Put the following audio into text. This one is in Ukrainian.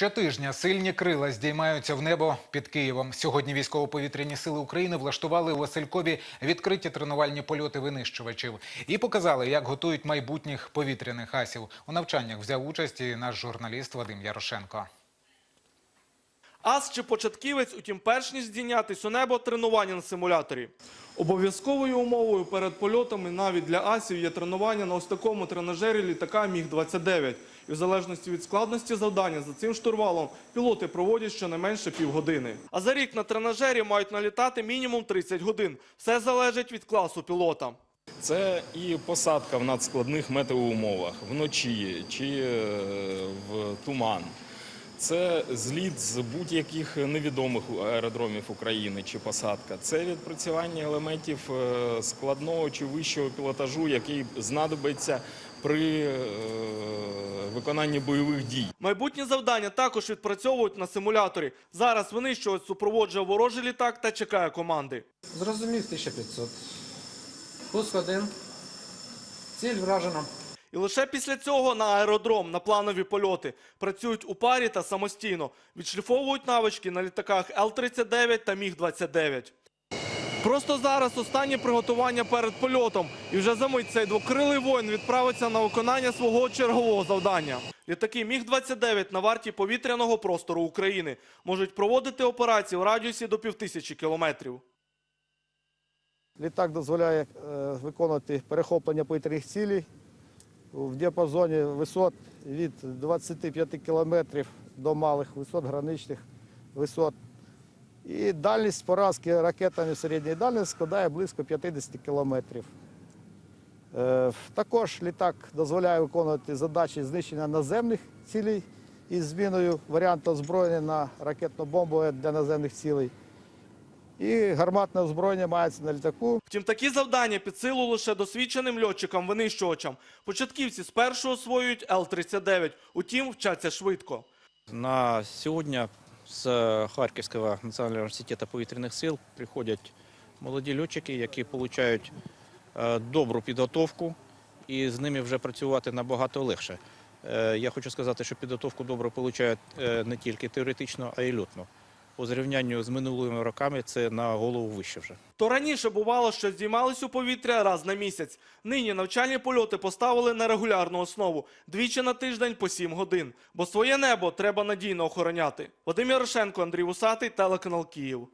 Щотижня сильні крила здіймаються в небо під Києвом. Сьогодні військово-повітряні сили України влаштували у Василькові відкриті тренувальні польоти винищувачів і показали, як готують майбутніх повітряних асів. У навчаннях взяв участь і наш журналіст Вадим Ярошенко. Ас чи початківець, утім, перш ніж здійнятись у небо, тренування на симуляторі. Обов'язковою умовою перед польотами навіть для асів є тренування на ось такому тренажері літака Міг-29. І в залежності від складності завдання за цим штурвалом пілоти проводять щонайменше півгодини. А за рік на тренажері мають налітати мінімум 30 годин. Все залежить від класу пілота. Це і посадка в надскладних метеоумовах вночі чи е, в туман. Це зліт з будь-яких невідомих аеродромів України чи посадка. Це відпрацювання елементів е, складного чи вищого пілотажу, який знадобиться при е, виконанні бойових дій. Майбутні завдання також відпрацьовують на симуляторі. Зараз винищувач супроводжує ворожий літак та чекає команди. Зрозумів 1500. Пуск один. Ціль вражена. І лише після цього на аеродром, на планові польоти працюють у парі та самостійно. Відшліфовують навички на літаках Л-39 та Міг-29. Просто зараз останнє приготування перед польотом. І вже за мить цей двокрилий воїн відправиться на виконання свого чергового завдання. Літаки Міг-29 на варті повітряного простору України можуть проводити операції в радіусі до півтисячі кілометрів. Літак дозволяє е, виконувати перехоплення повітряних цілей в діапазоні висот від 25 кілометрів до малих висот, граничних висот. І дальність поразки ракетами середньої дальності складає близько 50 кілометрів. Е, Також літак дозволяє виконувати задачі знищення наземних цілей із зміною варіанту озброєння на ракетно-бомбове для наземних цілей. І гарматне озброєння мається на літаку. Втім, такі завдання під силу лише досвідченим льотчикам-винищувачам. Початківці спершу освоюють Л-39, утім, вчаться швидко. На сьогодні з Харківського національного університету повітряних сил приходять молоді льотчики, які отримують е, добру підготовку, і з ними вже працювати набагато легше. Е, Я хочу сказати, що підготовку добре отримують е, не тільки теоретично, а й льотно. По зрівнянню з минулими роками це на голову вище вже. То раніше бувало, що здіймались у повітря раз на місяць. Нині навчальні польоти поставили на регулярну основу двічі на тиждень по 7 годин. Бо своє небо треба надійно охороняти. Вадим Ярошенко, Андрій Вусатий, телеканал Київ.